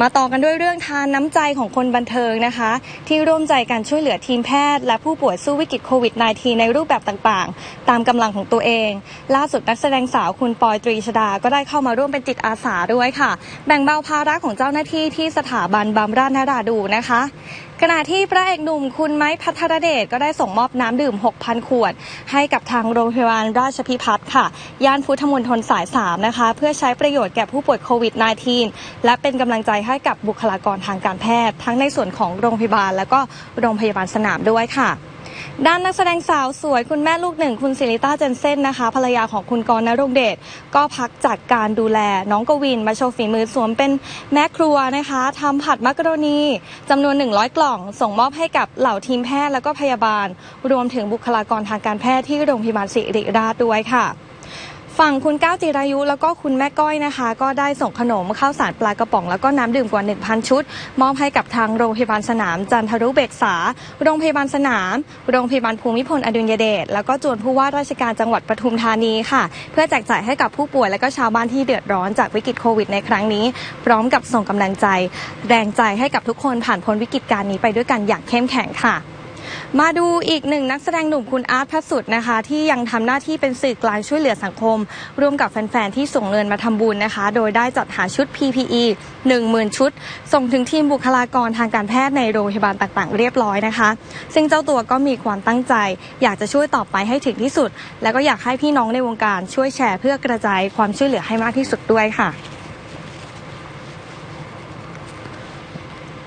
มาต่อกันด้วยเรื่องทานน้ำใจของคนบันเทิงนะคะ ที่ร่วมใจกันช่วยเหลือทีมแพทย์ และผู้ป่วยสู้วิกฤตโควิด -19 ในรูปแบบต่างๆ ตามกำลังของตัวเอง ล่าสุดนักแสดงสาวคุณปอยตรีชดา ก็ได้เข้ามาร่วมเป็นจิตอาสาด้วยค่ะ แบ่งเบาภาระของเจ้าหน้าที่ที่สถาบันบำราศนราดูนะคะ ขณะที่พระเอกหนุ่มคุณไม้พัทรเดชก็ได้ส่งมอบน้ำดื่ม 6,000 ขวด ให้กับทางโรงพยาบาลราชพิพัฒน์ค่ะ ย่านพุทธมณฑลสาย 3 นะคะ เพื่อใช้ประโยชน์แก่ผู้ป่วยโควิด -19 และเป็นกำลังใจให้กับบุคลากรทางการแพทย์ ทั้งในส่วนของโรงพยาบาลและก็โรงพยาบาลสนามด้วยค่ะ ด้านนักแสดงสาวสวยคุณแม่ลูกหนึ่ง คุณศิริต้าเจนเซ่นนะคะ ภรรยาของคุณกรณ์นรงเดชก็พักจากการดูแล น้องกวินมาโชว์ฝีมือสวมเป็นแม่ครัวนะคะทำผัดมักกะโรนีจำนวน 100 กล่อง ส่งมอบให้กับเหล่าทีมแพทย์และก็พยาบาล รวมถึงบุคลากรทางการแพทย์ที่โรงพยาบาลศิริราชด้วยค่ะ ฝั่งคุณก้าวจิรายุแล้วก็คุณแม่ก้อยนะคะ ก็ได้ส่งขนมข้าวสารปลากระป๋องแล้วก็น้ำดื่มกว่า 1,000 ชุด มอบให้กับทางโรงพยาบาลสนามจันทรุเบกษา โรงพยาบาลสนาม โรงพยาบาลภูมิพลอดุลยเดชแล้วก็จวนผู้ว่าราชการจังหวัดปทุมธานีค่ะ เพื่อแจกจ่ายให้กับผู้ป่วยและก็ชาวบ้านที่เดือดร้อนจากวิกฤตโควิดในครั้งนี้ พร้อมกับส่งกำลังใจ แรงใจให้กับทุกคนผ่านพ้นวิกฤตการนี้ไปด้วยกันอย่างเข้มแข็งค่ะ มาดูอีกหนึ่งนักแสดงหนุ่มคุณอาร์ตพระสุดนะคะ ที่ยังทำหน้าที่เป็นสื่อกลางช่วยเหลือสังคม ร่วมกับแฟนๆ ที่ส่งเงินมาทำบุญนะคะ โดยได้จัดหาชุด PPE 10,000 ชุด ส่งถึงทีมบุคลากรทางการแพทย์ในโรงพยาบาลต่างๆ เรียบร้อยนะคะ ซึ่งเจ้าตัวก็มีความตั้งใจ อยากจะช่วยต่อไปให้ถึงที่สุด แล้วก็อยากให้พี่น้องในวงการช่วยแชร์ เพื่อกระจายความช่วยเหลือให้มากที่สุดด้วยค่ะ